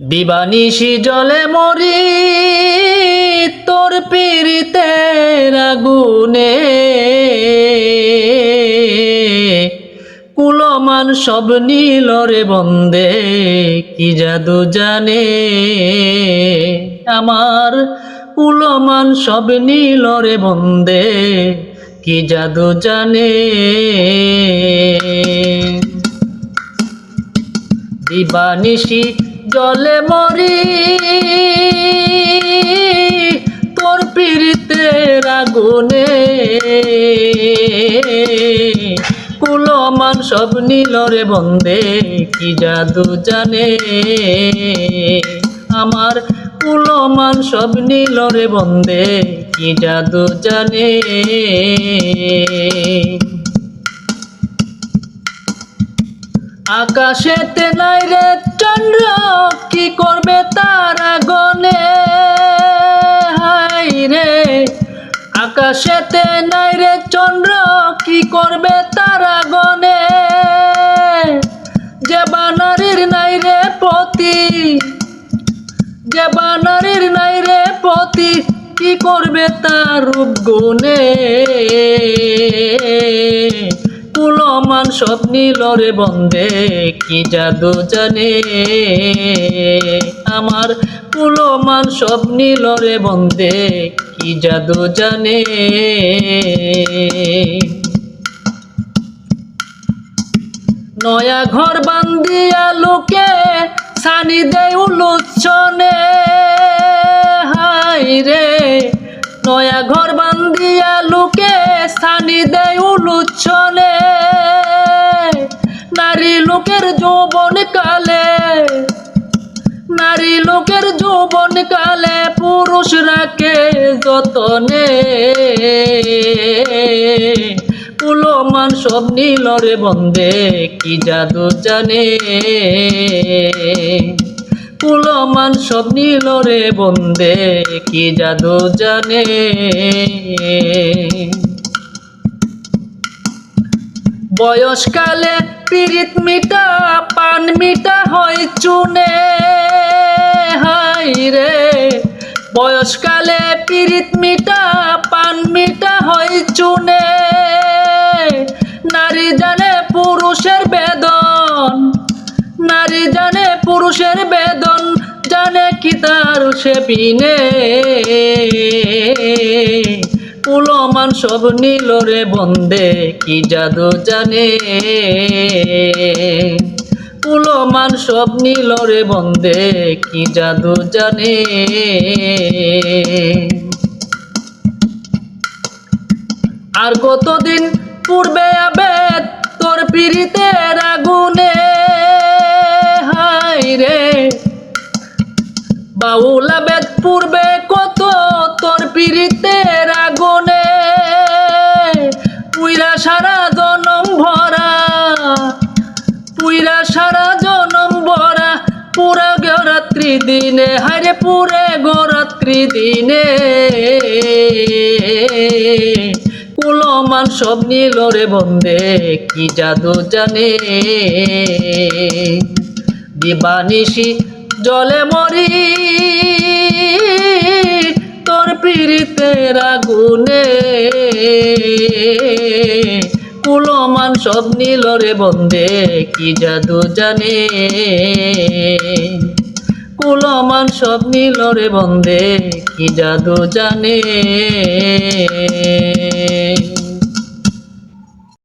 দিবানিশি জলে মরি, তোর পীড়িতে আগুনে। কুলমান সব নীল রে বন্দে, কি জাদু জানে? আমার কুলমান সব নীল রে বন্দে, কি জাদু জানে? দিবানিশি জলে মরি, তোর পীড়িতের আগুনে। কুলমান সব নীলরে বন্দে, কি জাদু জানে? আমার কুলমান সব নীলরে বন্দে, কি জাদু জানে? আকাশেতে নাই রে চন্দ্র, কি করবে তার গনে হাই রে, আকাশেতে নাই রে চন্দ্র, কি করবে তার গনে যে বানারির নাই রে পতি, যে বানারির নাই রে পতি, কি করবে তার রূপ গুণে? কুলমান সব নীলরে বন্দে, কি জাদু জানে? আমার কুলমান সব নীলরে বন্দে, কি জাদু জানে? নয়া ঘর বান্দিয়া লোকে সানি দেয় উলুচ্ছনে হাই রে নয়া ঘর বান্দিয়া লোকে সানি দেয় উলুচ্ছনে নারী লোকের যৌবন কালে নারী লোকের যৌবন কালে পুরুষ রাখে যতনে? কুলমান সব নীলরে বন্দে, কি জাদু জানে? কুলমান সব নীলরে বন্দে, কি জাদু জানে? বয়সকালে পীড়িত মিটা, পান মিটা হয় চুনে, হাই রে। বয়সকালে পীড়িত মিটা, পান মিটা হয় চুনে, নারী জানে পুরুষের বেদন, নারী জানে পুরুষের বেদন জানে কি তার সে পিনে পুলমান সব নীল রে বন্দে, কি জাদু জানে। পুলমান সব নীল রে বন্দে, কি জাদু জানে। আর কতদিন পূর্বে আবেদ তোর পীড়িতের আগুনে হাই রে। বাউল আবেদ পূর্বে কত তোর পীড়িতের আগুনে। পুইরা সারা জনম ভরা, পুইরা সারা জনম ভরা। পুরা গরাত্রি দিনে হারে পুরে গরাত্রি দিনে। কুলমান সব নীলরে বন্দে, কি জাদু জানে। দিবানিশি জলে মরি। তোর পীড়িতের আগুনে কুলমান সব নীলরে বন্দে, কি জাদু জানে? কুলমান সব নীলরে বন্দে, কি জাদু জানে?